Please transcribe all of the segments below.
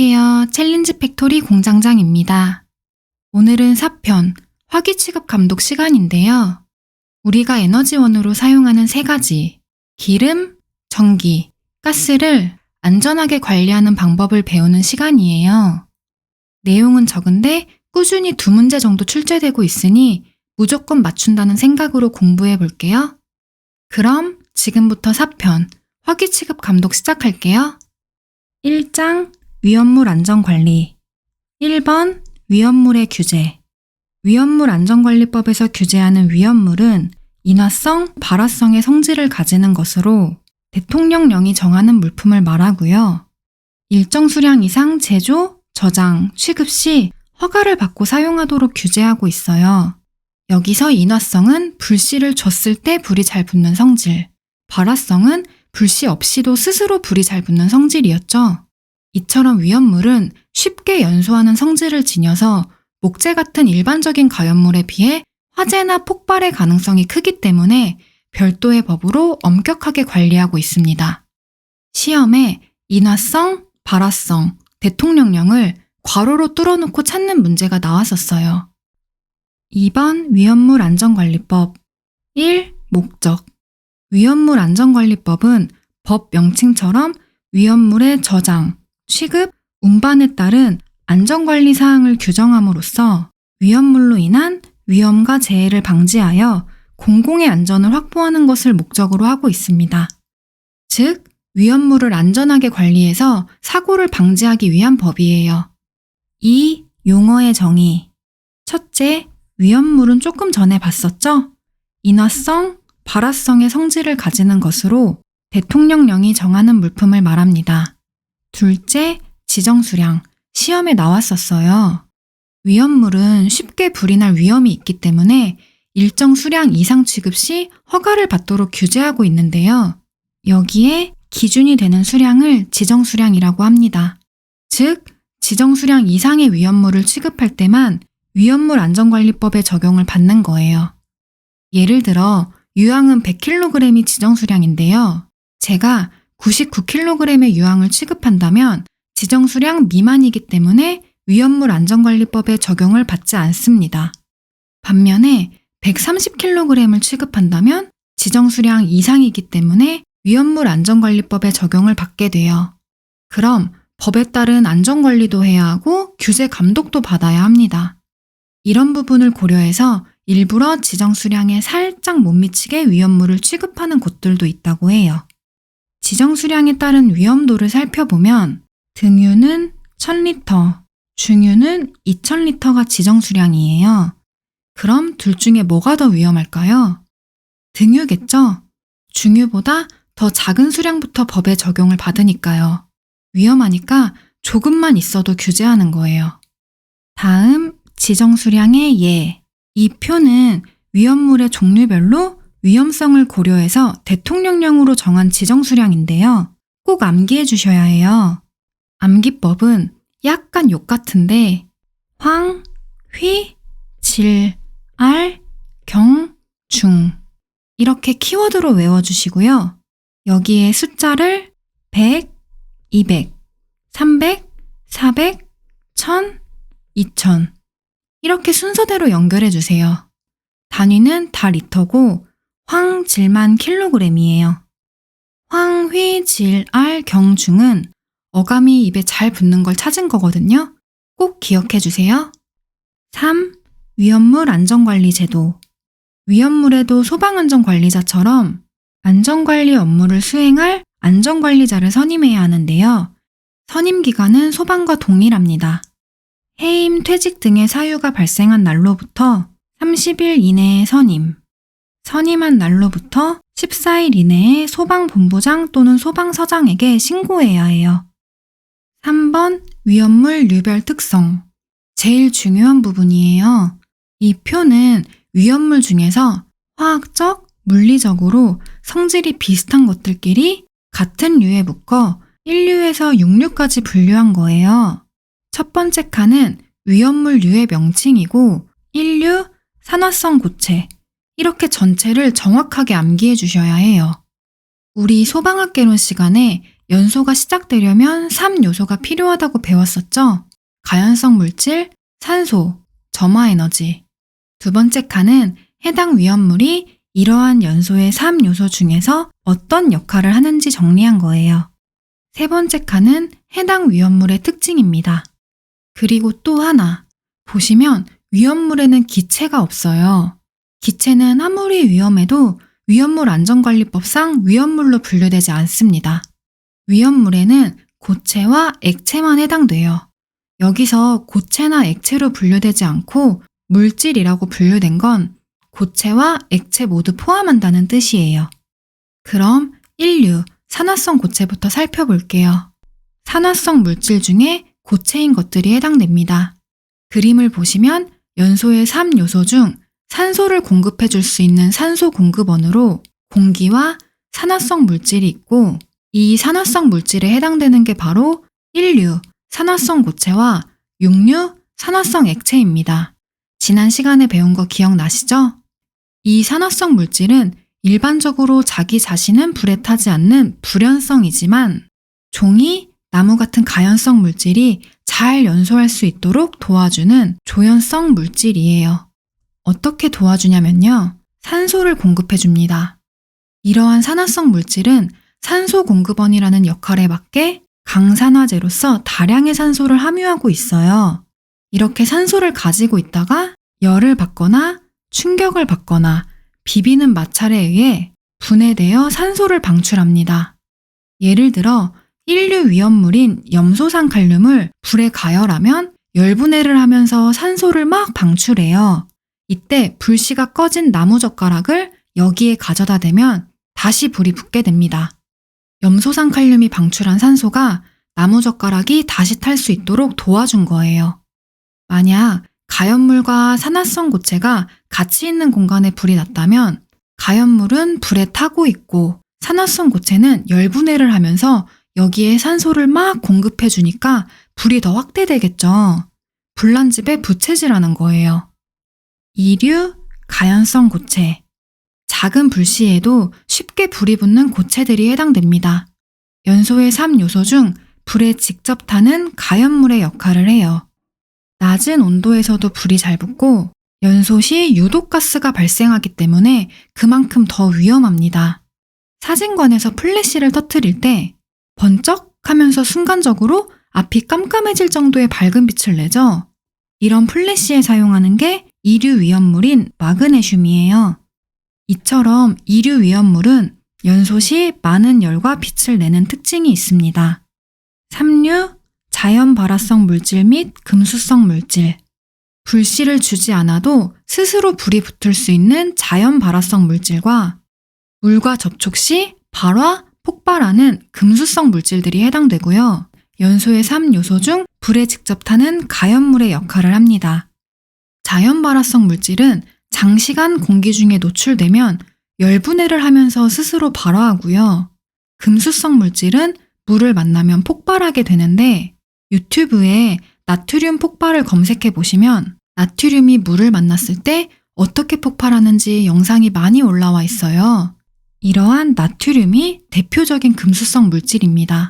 안녕하세요. 챌린지 팩토리 공장장입니다. 오늘은 4편 화기 취급 감독 시간인데요. 우리가 에너지원으로 사용하는 세 가지 기름, 전기, 가스를 안전하게 관리하는 방법을 배우는 시간이에요. 내용은 적은데 꾸준히 두 문제 정도 출제되고 있으니 무조건 맞춘다는 생각으로 공부해 볼게요. 그럼 지금부터 4편 화기 취급 감독 시작할게요. 1장 위험물 안전관리 1번 위험물의 규제 위험물 안전관리법에서 규제하는 위험물은 인화성, 발화성의 성질을 가지는 것으로 대통령령이 정하는 물품을 말하고요. 일정 수량 이상 제조, 저장, 취급 시 허가를 받고 사용하도록 규제하고 있어요. 여기서 인화성은 불씨를 줬을 때 불이 잘 붙는 성질, 발화성은 불씨 없이도 스스로 불이 잘 붙는 성질이었죠. 이처럼 위험물은 쉽게 연소하는 성질을 지녀서 목재 같은 일반적인 가연물에 비해 화재나 폭발의 가능성이 크기 때문에 별도의 법으로 엄격하게 관리하고 있습니다. 시험에 인화성, 발화성, 대통령령을 괄호로 뚫어놓고 찾는 문제가 나왔었어요. 2번 위험물 안전관리법 1. 목적 위험물 안전관리법은 법 명칭처럼 위험물의 저장, 취급, 운반에 따른 안전관리 사항을 규정함으로써 위험물로 인한 위험과 재해를 방지하여 공공의 안전을 확보하는 것을 목적으로 하고 있습니다. 즉, 위험물을 안전하게 관리해서 사고를 방지하기 위한 법이에요. 2. 용어의 정의. 첫째, 위험물은 조금 전에 봤었죠? 인화성, 발화성의 성질을 가지는 것으로 대통령령이 정하는 물품을 말합니다. 둘째, 지정수량. 시험에 나왔었어요. 위험물은 쉽게 불이 날 위험이 있기 때문에 일정 수량 이상 취급 시 허가를 받도록 규제하고 있는데요. 여기에 기준이 되는 수량을 지정수량이라고 합니다. 즉, 지정수량 이상의 위험물을 취급할 때만 위험물 안전관리법의 적용을 받는 거예요. 예를 들어, 유황은 100kg이 지정수량인데요. 제가 99kg의 유황을 취급한다면 지정 수량 미만이기 때문에 위험물 안전관리법의 적용을 받지 않습니다. 반면에 130kg을 취급한다면 지정 수량 이상이기 때문에 위험물 안전관리법의 적용을 받게 돼요. 그럼 법에 따른 안전관리도 해야 하고 규제 감독도 받아야 합니다. 이런 부분을 고려해서 일부러 지정 수량에 살짝 못 미치게 위험물을 취급하는 곳들도 있다고 해요. 지정 수량에 따른 위험도를 살펴보면 등유는 1000리터, 중유는 2000리터가 지정 수량이에요. 그럼 둘 중에 뭐가 더 위험할까요? 등유겠죠? 중유보다 더 작은 수량부터 법에 적용을 받으니까요. 위험하니까 조금만 있어도 규제하는 거예요. 다음 지정 수량의 예. 이 표는 위험물의 종류별로 위험성을 고려해서 대통령령으로 정한 지정 수량인데요. 꼭 암기해 주셔야 해요. 암기법은 약간 욕 같은데 황, 휘, 질, 알, 경, 중 이렇게 키워드로 외워주시고요. 여기에 숫자를 100, 200, 300, 400, 1000, 2000 이렇게 순서대로 연결해 주세요. 단위는 다 리터고 황질만 킬로그램이에요. 황휘질알 경중은 어감이 입에 잘 붙는 걸 찾은 거거든요. 꼭 기억해 주세요. 3. 위험물 안전관리 제도. 위험물에도 소방안전관리자처럼 안전관리 업무를 수행할 안전관리자를 선임해야 하는데요. 선임 기간은 소방과 동일합니다. 해임, 퇴직 등의 사유가 발생한 날로부터 30일 이내에 선임, 선임한 날로부터 14일 이내에 소방본부장 또는 소방서장에게 신고해야 해요. 3번 위험물 유별 특성. 제일 중요한 부분이에요. 이 표는 위험물 중에서 화학적, 물리적으로 성질이 비슷한 것들끼리 같은 류에 묶어 1류에서 6류까지 분류한 거예요. 첫 번째 칸은 위험물류의 명칭이고 1류 산화성 고체 이렇게 전체를 정확하게 암기해 주셔야 해요. 우리 소방학개론 시간에 연소가 시작되려면 3요소가 필요하다고 배웠었죠? 가연성 물질, 산소, 점화 에너지. 두 번째 칸은 해당 위험물이 이러한 연소의 3요소 중에서 어떤 역할을 하는지 정리한 거예요. 세 번째 칸은 해당 위험물의 특징입니다. 그리고 또 하나. 보시면 위험물에는 기체가 없어요. 기체는 아무리 위험해도 위험물 안전관리법상 위험물로 분류되지 않습니다. 위험물에는 고체와 액체만 해당돼요. 여기서 고체나 액체로 분류되지 않고 물질이라고 분류된 건 고체와 액체 모두 포함한다는 뜻이에요. 그럼 1류 산화성 고체부터 살펴볼게요. 산화성 물질 중에 고체인 것들이 해당됩니다. 그림을 보시면 연소의 3요소 중 산소를 공급해 줄 수 있는 산소 공급원으로 공기와 산화성 물질이 있고 이 산화성 물질에 해당되는 게 바로 1류 산화성 고체와 6류 산화성 액체입니다. 지난 시간에 배운 거 기억나시죠? 이 산화성 물질은 일반적으로 자기 자신은 불에 타지 않는 불연성이지만 종이, 나무 같은 가연성 물질이 잘 연소할 수 있도록 도와주는 조연성 물질이에요. 어떻게 도와주냐면요. 산소를 공급해 줍니다. 이러한 산화성 물질은 산소 공급원이라는 역할에 맞게 강산화제로서 다량의 산소를 함유하고 있어요. 이렇게 산소를 가지고 있다가 열을 받거나 충격을 받거나 비비는 마찰에 의해 분해되어 산소를 방출합니다. 예를 들어 1류 위험물인 염소산 칼륨을 불에 가열하면 열분해를 하면서 산소를 막 방출해요. 이때 불씨가 꺼진 나무젓가락을 여기에 가져다 대면 다시 불이 붙게 됩니다. 염소산 칼륨이 방출한 산소가 나무젓가락이 다시 탈 수 있도록 도와준 거예요. 만약 가연물과 산화성 고체가 같이 있는 공간에 불이 났다면 가연물은 불에 타고 있고 산화성 고체는 열분해를 하면서 여기에 산소를 막 공급해 주니까 불이 더 확대되겠죠. 불난 집에 부채질하는 거예요. 이류 가연성 고체. 작은 불씨에도 쉽게 불이 붙는 고체들이 해당됩니다. 연소의 3요소 중 불에 직접 타는 가연물의 역할을 해요. 낮은 온도에서도 불이 잘 붙고 연소 시 유독가스가 발생하기 때문에 그만큼 더 위험합니다. 사진관에서 플래시를 터트릴 때 번쩍 하면서 순간적으로 앞이 깜깜해질 정도의 밝은 빛을 내죠. 이런 플래시에 사용하는 게 이류 위험물인 마그네슘이에요. 이처럼 이류 위험물은 연소 시 많은 열과 빛을 내는 특징이 있습니다. 3류 자연 발화성 물질 및 금수성 물질. 불씨를 주지 않아도 스스로 불이 붙을 수 있는 자연 발화성 물질과 물과 접촉 시 발화, 폭발하는 금수성 물질들이 해당되고요. 연소의 3요소 중 불에 직접 타는 가연물의 역할을 합니다. 자연 발화성 물질은 장시간 공기 중에 노출되면 열분해를 하면서 스스로 발화하고요. 금수성 물질은 물을 만나면 폭발하게 되는데 유튜브에 나트륨 폭발을 검색해 보시면 나트륨이 물을 만났을 때 어떻게 폭발하는지 영상이 많이 올라와 있어요. 이러한 나트륨이 대표적인 금수성 물질입니다.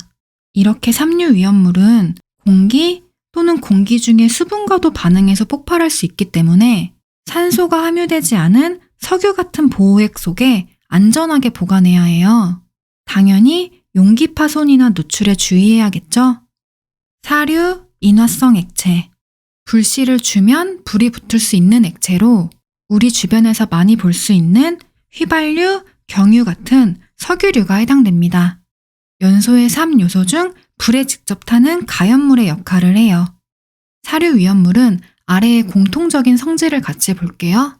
이렇게 삼류 위험물은 공기 또는 공기 중에 수분과도 반응해서 폭발할 수 있기 때문에 산소가 함유되지 않은 석유 같은 보호액 속에 안전하게 보관해야 해요. 당연히 용기 파손이나 누출에 주의해야겠죠? 사류, 인화성 액체. 불씨를 주면 불이 붙을 수 있는 액체로 우리 주변에서 많이 볼 수 있는 휘발유, 경유 같은 석유류가 해당됩니다. 연소의 3요소 중 불에 직접 타는 가연물의 역할을 해요. 사류 위험물은 아래의 공통적인 성질을 같이 볼게요.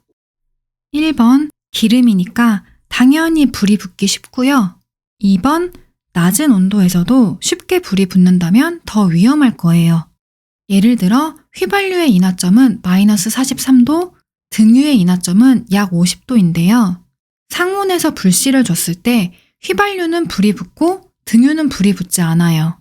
1번 기름이니까 당연히 불이 붙기 쉽고요. 2번 낮은 온도에서도 쉽게 불이 붙는다면 더 위험할 거예요. 예를 들어 휘발유의 인하점은 마이너스 43도, 등유의 인하점은 약 50도인데요. 상온에서 불씨를 줬을 때 휘발유는 불이 붙고 등유는 불이 붙지 않아요.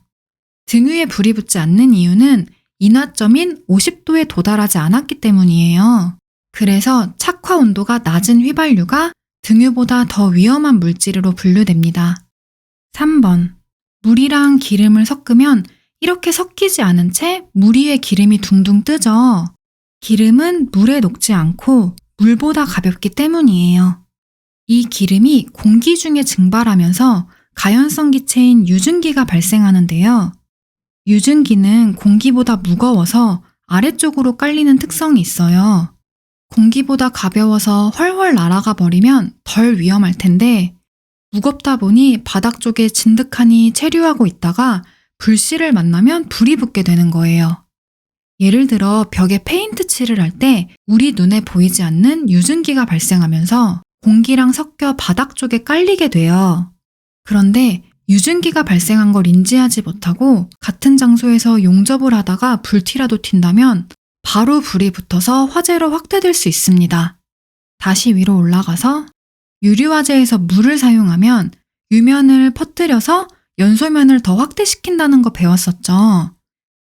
등유에 불이 붙지 않는 이유는 인하점인 50도에 도달하지 않았기 때문이에요. 그래서 착화 온도가 낮은 휘발유가 등유보다 더 위험한 물질로 분류됩니다. 3번. 물이랑 기름을 섞으면 이렇게 섞이지 않은 채 물 위에 기름이 둥둥 뜨죠. 기름은 물에 녹지 않고 물보다 가볍기 때문이에요. 이 기름이 공기 중에 증발하면서 가연성 기체인 유증기가 발생하는데요. 유증기는 공기보다 무거워서 아래쪽으로 깔리는 특성이 있어요. 공기보다 가벼워서 훨훨 날아가 버리면 덜 위험할 텐데 무겁다 보니 바닥 쪽에 진득하니 체류하고 있다가 불씨를 만나면 불이 붙게 되는 거예요. 예를 들어 벽에 페인트 칠을 할 때 우리 눈에 보이지 않는 유증기가 발생하면서 공기랑 섞여 바닥 쪽에 깔리게 돼요. 그런데 유증기가 발생한 걸 인지하지 못하고 같은 장소에서 용접을 하다가 불티라도 튄다면 바로 불이 붙어서 화재로 확대될 수 있습니다. 다시 위로 올라가서 유리화재에서 물을 사용하면 유면을 퍼뜨려서 연소면을 더 확대시킨다는 거 배웠었죠.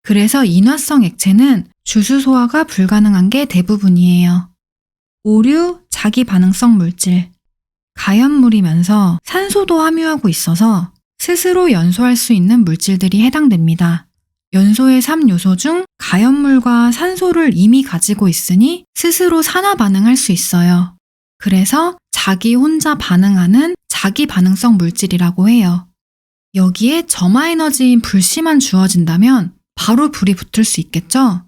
그래서 인화성 액체는 주수 소화가 불가능한 게 대부분이에요. 오류, 자기 반응성 물질. 가연물이면서 산소도 함유하고 있어서 스스로 연소할 수 있는 물질들이 해당됩니다. 연소의 3요소 중 가연물과 산소를 이미 가지고 있으니 스스로 산화 반응할 수 있어요. 그래서 자기 혼자 반응하는 자기 반응성 물질이라고 해요. 여기에 점화 에너지인 불씨만 주어진다면 바로 불이 붙을 수 있겠죠?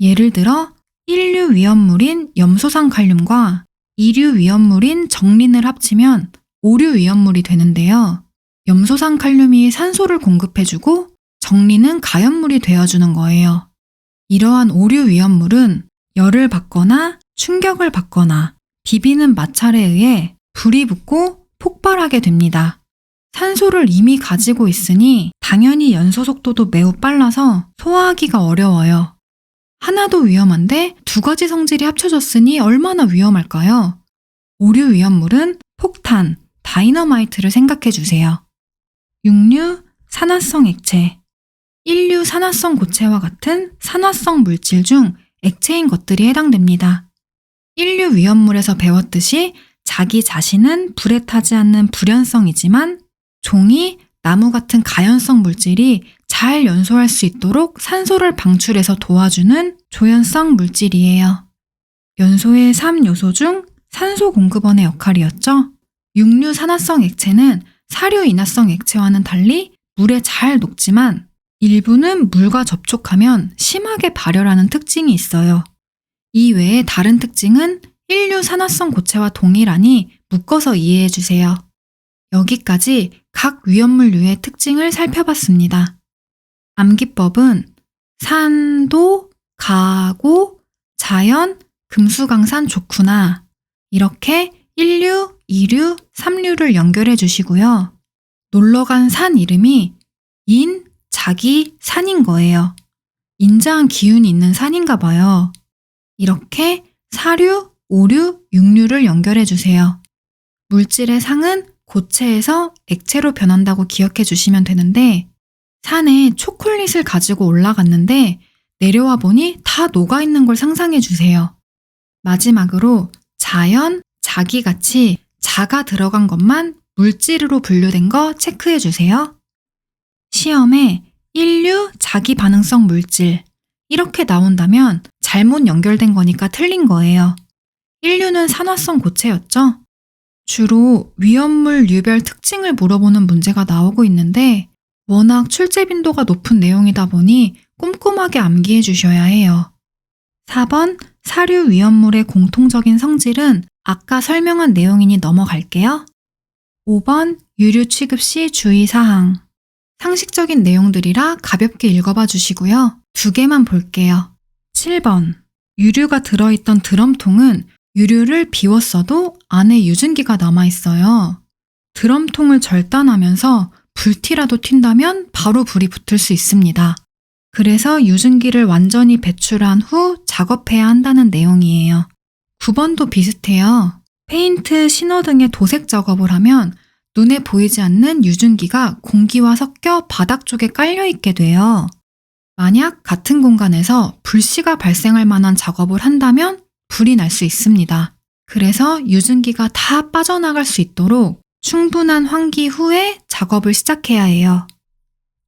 예를 들어 1류 위험물인 염소산 칼륨과 2류 위험물인 정린을 합치면 5류 위험물이 되는데요. 염소산 칼륨이 산소를 공급해주고 정리는 가연물이 되어주는 거예요. 이러한 오류 위험물은 열을 받거나 충격을 받거나 비비는 마찰에 의해 불이 붙고 폭발하게 됩니다. 산소를 이미 가지고 있으니 당연히 연소 속도도 매우 빨라서 소화하기가 어려워요. 하나도 위험한데 두 가지 성질이 합쳐졌으니 얼마나 위험할까요? 오류 위험물은 폭탄, 다이너마이트를 생각해 주세요. 육류, 산화성 액체, 1류 산화성 고체와 같은 산화성 물질 중 액체인 것들이 해당됩니다. 1류 위험물에서 배웠듯이 자기 자신은 불에 타지 않는 불연성이지만 종이, 나무 같은 가연성 물질이 잘 연소할 수 있도록 산소를 방출해서 도와주는 조연성 물질이에요. 연소의 3요소 중 산소 공급원의 역할이었죠. 육류 산화성 액체는 사료 인화성 액체와는 달리 물에 잘 녹지만 일부는 물과 접촉하면 심하게 발열하는 특징이 있어요. 이 외에 다른 특징은 인류 산화성 고체와 동일하니 묶어서 이해해 주세요. 여기까지 각 위험물류의 특징을 살펴봤습니다. 암기법은 산도, 가고, 자연, 금수강산 좋구나. 이렇게 1류, 2류, 3류를 연결해 주시고요. 놀러 간 산 이름이 인, 자기, 산인 거예요. 인자한 기운이 있는 산인가 봐요. 이렇게 사류, 오류, 육류를 연결해 주세요. 물질의 상은 고체에서 액체로 변한다고 기억해 주시면 되는데, 산에 초콜릿을 가지고 올라갔는데 내려와 보니 다 녹아 있는 걸 상상해 주세요. 마지막으로 자연, 자기 같이 자가 들어간 것만 물질으로 분류된 거 체크해 주세요. 시험에 인류 자기 반응성 물질 이렇게 나온다면 잘못 연결된 거니까 틀린 거예요. 인류는 산화성 고체였죠? 주로 위험물 유별 특징을 물어보는 문제가 나오고 있는데 워낙 출제 빈도가 높은 내용이다 보니 꼼꼼하게 암기해 주셔야 해요. 4번 사류 위험물의 공통적인 성질은 아까 설명한 내용이니 넘어갈게요. 5번 유류 취급 시 주의사항. 상식적인 내용들이라 가볍게 읽어봐 주시고요. 두 개만 볼게요. 7번. 유류가 들어있던 드럼통은 유류를 비웠어도 안에 유증기가 남아있어요. 드럼통을 절단하면서 불티라도 튄다면 바로 불이 붙을 수 있습니다. 그래서 유증기를 완전히 배출한 후 작업해야 한다는 내용이에요. 9번도 비슷해요. 페인트, 신호 등의 도색 작업을 하면 눈에 보이지 않는 유증기가 공기와 섞여 바닥 쪽에 깔려 있게 돼요. 만약 같은 공간에서 불씨가 발생할 만한 작업을 한다면 불이 날 수 있습니다. 그래서 유증기가 다 빠져나갈 수 있도록 충분한 환기 후에 작업을 시작해야 해요.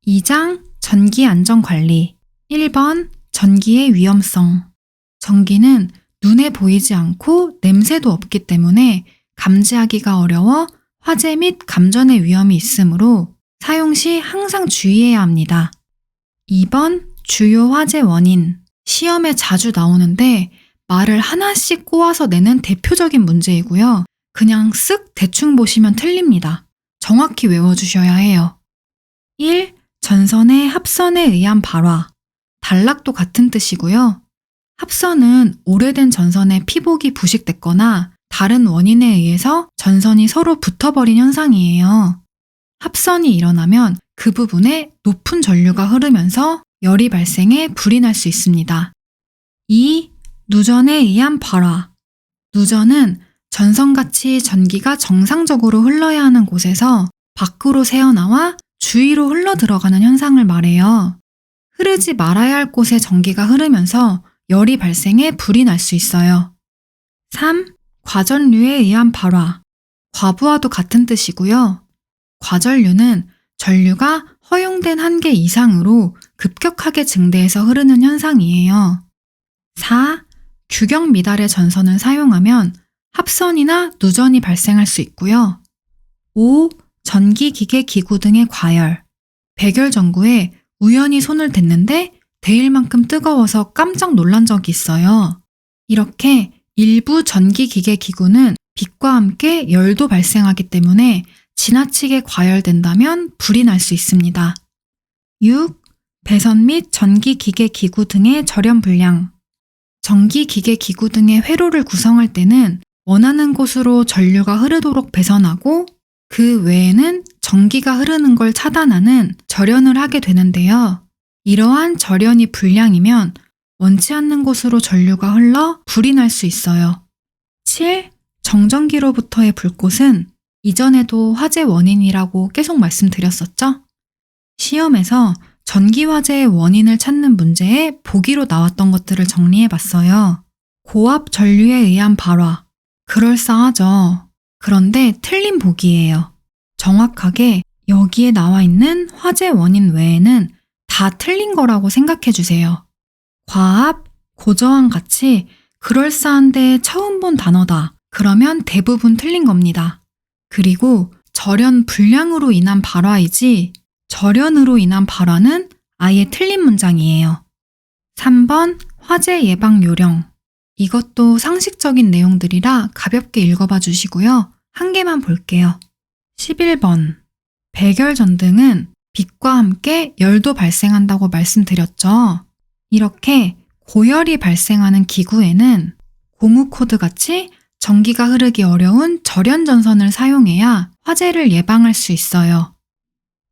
2장 전기 안전 관리 1번 전기의 위험성 전기는 눈에 보이지 않고 냄새도 없기 때문에 감지하기가 어려워 화재 및 감전의 위험이 있으므로 사용 시 항상 주의해야 합니다. 2번 주요 화재 원인 시험에 자주 나오는데 말을 하나씩 꼬아서 내는 대표적인 문제이고요. 그냥 쓱 대충 보시면 틀립니다. 정확히 외워주셔야 해요. 1. 전선의 합선에 의한 발화. 단락도 같은 뜻이고요. 합선은 오래된 전선의 피복이 부식됐거나 다른 원인에 의해서 전선이 서로 붙어버린 현상이에요. 합선이 일어나면 그 부분에 높은 전류가 흐르면서 열이 발생해 불이 날 수 있습니다. 2. 누전에 의한 발화. 누전은 전선같이 전기가 정상적으로 흘러야 하는 곳에서 밖으로 새어나와 주위로 흘러 들어가는 현상을 말해요. 흐르지 말아야 할 곳에 전기가 흐르면서 열이 발생해 불이 날 수 있어요. 3. 과전류에 의한 발화. 과부하도 같은 뜻이고요. 과전류는 전류가 허용된 한계 이상으로 급격하게 증대해서 흐르는 현상이에요. 4. 규격 미달의 전선을 사용하면 합선이나 누전이 발생할 수 있고요. 5. 전기기계 기구 등의 과열. 백열 전구에 우연히 손을 댔는데 데일 만큼 뜨거워서 깜짝 놀란 적이 있어요. 이렇게 일부 전기기계 기구는 빛과 함께 열도 발생하기 때문에 지나치게 과열된다면 불이 날 수 있습니다. 6. 배선 및 전기기계 기구 등의 절연 불량. 전기기계 기구 등의 회로를 구성할 때는 원하는 곳으로 전류가 흐르도록 배선하고 그 외에는 전기가 흐르는 걸 차단하는 절연을 하게 되는데요. 이러한 절연이 불량이면 원치 않는 곳으로 전류가 흘러 불이 날 수 있어요. 7. 정전기로부터의 불꽃은 이전에도 화재 원인이라고 계속 말씀드렸었죠? 시험에서 전기 화재의 원인을 찾는 문제에 보기로 나왔던 것들을 정리해 봤어요. 고압 전류에 의한 발화. 그럴싸하죠. 그런데 틀린 보기예요. 정확하게 여기에 나와 있는 화재 원인 외에는 다 틀린 거라고 생각해 주세요. 과압, 고저항 같이 그럴싸한데 처음 본 단어다. 그러면 대부분 틀린 겁니다. 그리고 절연 불량으로 인한 발화이지 절연으로 인한 발화는 아예 틀린 문장이에요. 3번 화재 예방 요령. 이것도 상식적인 내용들이라 가볍게 읽어봐 주시고요. 한 개만 볼게요. 11번. 백열 전등은 빛과 함께 열도 발생한다고 말씀드렸죠. 이렇게 고열이 발생하는 기구에는 고무 코드 같이 전기가 흐르기 어려운 절연 전선을 사용해야 화재를 예방할 수 있어요.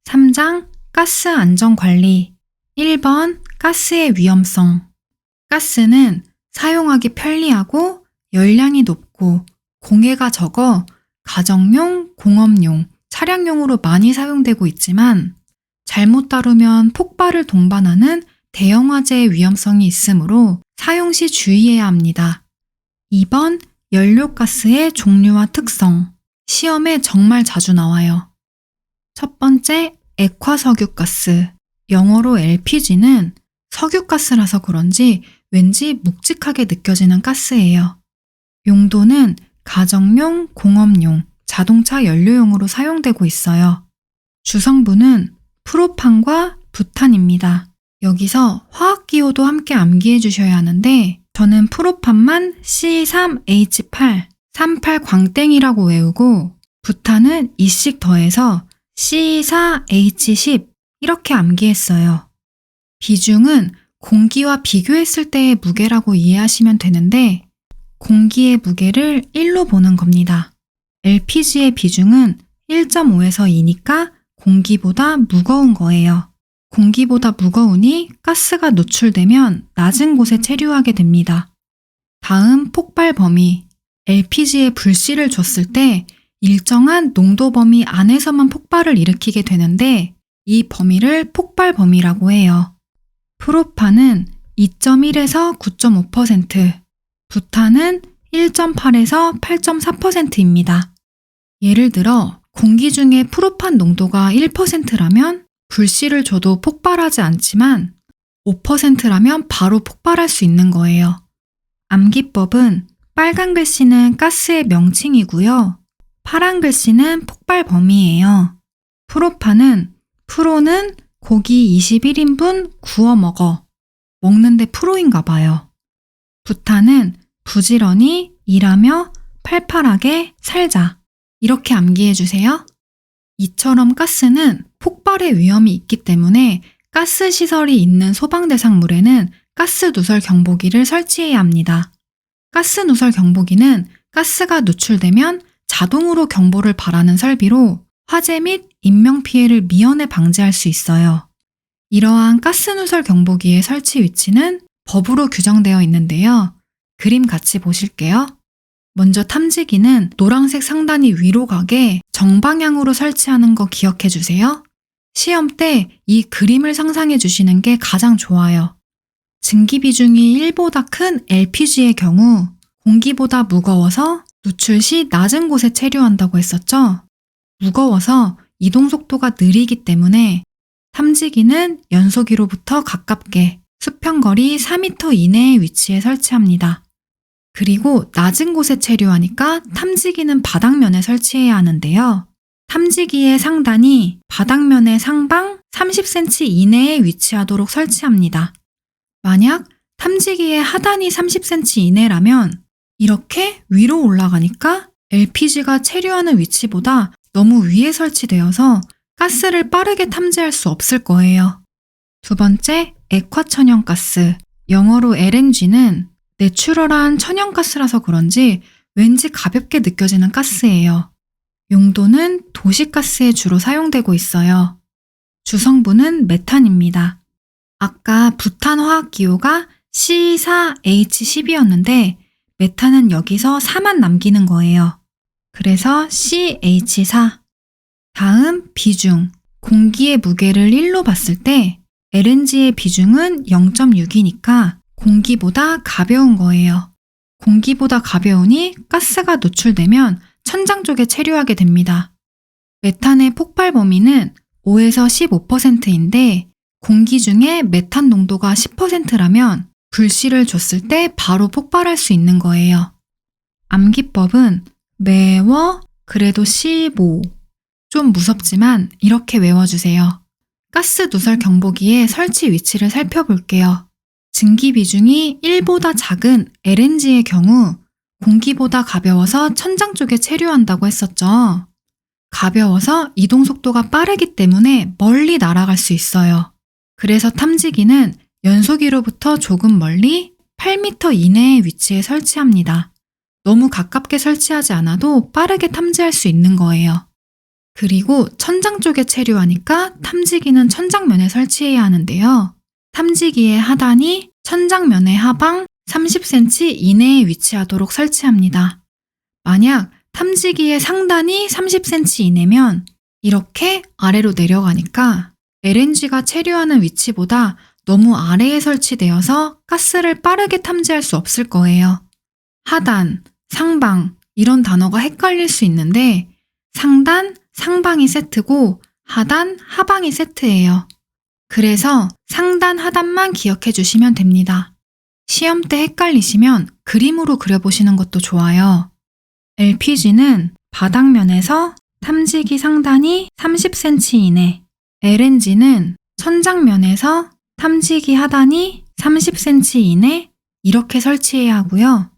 3장 가스 안전 관리 1번 가스의 위험성 가스는 사용하기 편리하고 열량이 높고 공해가 적어 가정용, 공업용, 차량용으로 많이 사용되고 있지만 잘못 다루면 폭발을 동반하는 대형 화재의 위험성이 있으므로 사용 시 주의해야 합니다. 2번 연료가스의 종류와 특성 시험에 정말 자주 나와요. 첫 번째 액화석유가스 영어로 LPG는 석유가스라서 그런지 왠지 묵직하게 느껴지는 가스예요. 용도는 가정용, 공업용, 자동차 연료용으로 사용되고 있어요. 주성분은 프로판과 부탄입니다. 여기서 화학기호도 함께 암기해 주셔야 하는데 저는 프로판만 C3H8, 38 광땡이라고 외우고 부탄은 2씩 더해서 C4H10 이렇게 암기했어요. 비중은 공기와 비교했을 때의 무게라고 이해하시면 되는데 공기의 무게를 1로 보는 겁니다. LPG의 비중은 1.5에서 2니까 공기보다 무거운 거예요. 공기보다 무거우니 가스가 노출되면 낮은 곳에 체류하게 됩니다. 다음 폭발 범위. LPG에 불씨를 줬을 때 일정한 농도 범위 안에서만 폭발을 일으키게 되는데 이 범위를 폭발 범위라고 해요. 프로판은 2.1에서 9.5%, 부탄은 1.8에서 8.4%입니다. 예를 들어 공기 중에 프로판 농도가 1%라면 불씨를 줘도 폭발하지 않지만 5%라면 바로 폭발할 수 있는 거예요. 암기법은 빨간 글씨는 가스의 명칭이고요. 파란 글씨는 폭발 범위예요. 프로파는 프로는 고기 21인분 구워 먹어. 먹는데 프로인가 봐요. 부탄은 부지런히 일하며 팔팔하게 살자. 이렇게 암기해 주세요. 이처럼 가스는 폭발의 위험이 있기 때문에 가스 시설이 있는 소방 대상 물에는 가스 누설 경보기를 설치해야 합니다. 가스 누설 경보기는 가스가 누출되면 자동으로 경보를 발하는 설비로 화재 및 인명 피해를 미연에 방지할 수 있어요. 이러한 가스 누설 경보기의 설치 위치는 법으로 규정되어 있는데요. 그림 같이 보실게요. 먼저 탐지기는 노란색 상단이 위로 가게 정방향으로 설치하는 거 기억해 주세요. 시험 때 이 그림을 상상해 주시는 게 가장 좋아요. 증기 비중이 1보다 큰 LPG의 경우 공기보다 무거워서 누출 시 낮은 곳에 체류한다고 했었죠? 무거워서 이동 속도가 느리기 때문에 탐지기는 연소기로부터 가깝게 수평거리 4m 이내의 위치에 설치합니다. 그리고 낮은 곳에 체류하니까 탐지기는 바닥면에 설치해야 하는데요. 탐지기의 상단이 바닥면의 상방 30cm 이내에 위치하도록 설치합니다. 만약 탐지기의 하단이 30cm 이내라면 이렇게 위로 올라가니까 LPG가 체류하는 위치보다 너무 위에 설치되어서 가스를 빠르게 탐지할 수 없을 거예요. 두 번째, 액화천연가스. 영어로 LNG는 내추럴한 천연가스라서 그런지 왠지 가볍게 느껴지는 가스예요. 용도는 도시가스에 주로 사용되고 있어요. 주성분은 메탄입니다. 아까 부탄 화학기호가 C4H10이었는데 메탄은 여기서 4만 남기는 거예요. 그래서 CH4. 다음 비중. 공기의 무게를 1로 봤을 때 LNG의 비중은 0.6이니까 공기보다 가벼운 거예요. 공기보다 가벼우니 가스가 노출되면 천장 쪽에 체류하게 됩니다. 메탄의 폭발 범위는 5에서 15%인데 공기 중에 메탄 농도가 10%라면 불씨를 줬을 때 바로 폭발할 수 있는 거예요. 암기법은 매워 그래도 15. 좀 무섭지만 이렇게 외워주세요. 가스 누설 경보기의 설치 위치를 살펴볼게요. 증기 비중이 1보다 작은 LNG의 경우 공기보다 가벼워서 천장 쪽에 체류한다고 했었죠. 가벼워서 이동 속도가 빠르기 때문에 멀리 날아갈 수 있어요. 그래서 탐지기는 연소기로부터 조금 멀리 8m 이내의 위치에 설치합니다. 너무 가깝게 설치하지 않아도 빠르게 탐지할 수 있는 거예요. 그리고 천장 쪽에 체류하니까 탐지기는 천장면에 설치해야 하는데요. 탐지기의 하단이 천장면의 하방 30cm 이내에 위치하도록 설치합니다. 만약 탐지기의 상단이 30cm 이내면 이렇게 아래로 내려가니까 LNG가 체류하는 위치보다 너무 아래에 설치되어서 가스를 빠르게 탐지할 수 없을 거예요. 하단, 상방, 이런 단어가 헷갈릴 수 있는데 상단, 상방이 세트고 하단, 하방이 세트예요. 그래서 상단, 하단만 기억해 주시면 됩니다. 시험 때 헷갈리시면 그림으로 그려보시는 것도 좋아요. LPG는 바닥면에서 탐지기 상단이 30cm 이내, LNG는 천장면에서 탐지기 하단이 30cm 이내 이렇게 설치해야 하고요.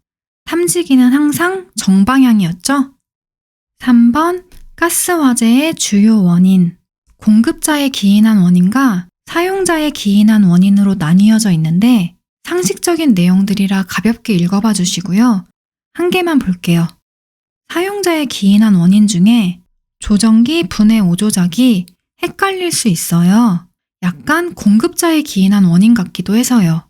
탐지기는 항상 정방향이었죠? 3번 가스 화재의 주요 원인 공급자에 기인한 원인과 사용자에 기인한 원인으로 나뉘어져 있는데 상식적인 내용들이라 가볍게 읽어봐 주시고요. 한 개만 볼게요. 사용자에 기인한 원인 중에 조정기 분해 오조작이 헷갈릴 수 있어요. 약간 공급자에 기인한 원인 같기도 해서요.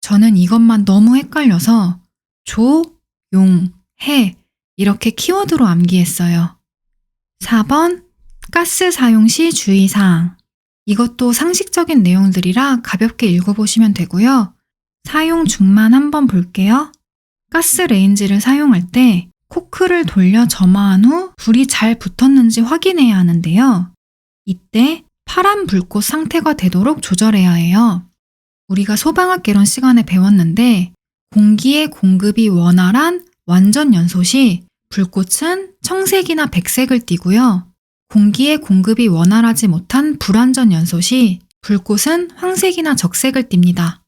저는 이것만 너무 헷갈려서 조, 용, 해 이렇게 키워드로 암기했어요. 4번 가스 사용 시 주의사항 이것도 상식적인 내용들이라 가볍게 읽어보시면 되고요. 사용 중만 한번 볼게요. 가스 레인지를 사용할 때 코크를 돌려 점화한 후 불이 잘 붙었는지 확인해야 하는데요. 이때 파란 불꽃 상태가 되도록 조절해야 해요. 우리가 소방학 개론 시간에 배웠는데 공기의 공급이 원활한 완전 연소 시 불꽃은 청색이나 백색을 띠고요. 공기의 공급이 원활하지 못한 불완전 연소 시 불꽃은 황색이나 적색을 띱니다.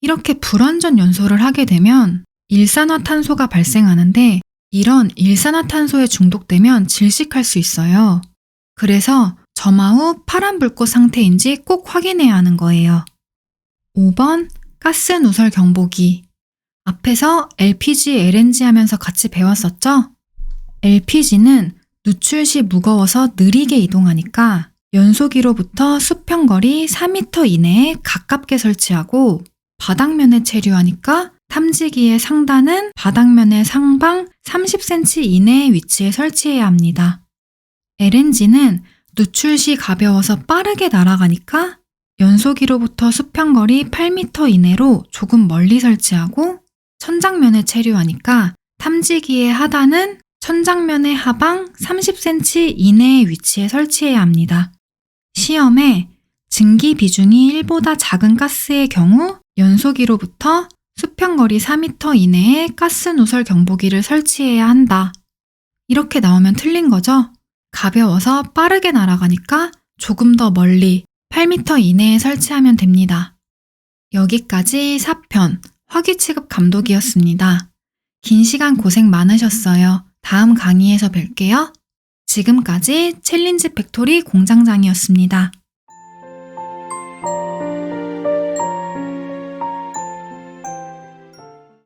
이렇게 불완전 연소를 하게 되면 일산화탄소가 발생하는데 이런 일산화탄소에 중독되면 질식할 수 있어요. 그래서 점화 후 파란 불꽃 상태인지 꼭 확인해야 하는 거예요. 5번 가스 누설 경보기 앞에서 LPG, LNG 하면서 같이 배웠었죠? LPG는 누출 시 무거워서 느리게 이동하니까 연소기로부터 수평거리 4m 이내에 가깝게 설치하고 바닥면에 체류하니까 탐지기의 상단은 바닥면의 상방 30cm 이내의 위치에 설치해야 합니다. LNG는 누출 시 가벼워서 빠르게 날아가니까 연소기로부터 수평거리 8m 이내로 조금 멀리 설치하고 천장면에 체류하니까 탐지기의 하단은 천장면의 하방 30cm 이내의 위치에 설치해야 합니다. 시험에 증기 비중이 1보다 작은 가스의 경우 연소기로부터 수평거리 4m 이내에 가스 누설 경보기를 설치해야 한다. 이렇게 나오면 틀린 거죠? 가벼워서 빠르게 날아가니까 조금 더 멀리 8m 이내에 설치하면 됩니다. 여기까지 4편 화기 취급 감독이었습니다. 긴 시간 고생 많으셨어요. 다음 강의에서 뵐게요. 지금까지 챌린지 팩토리 공장장이었습니다.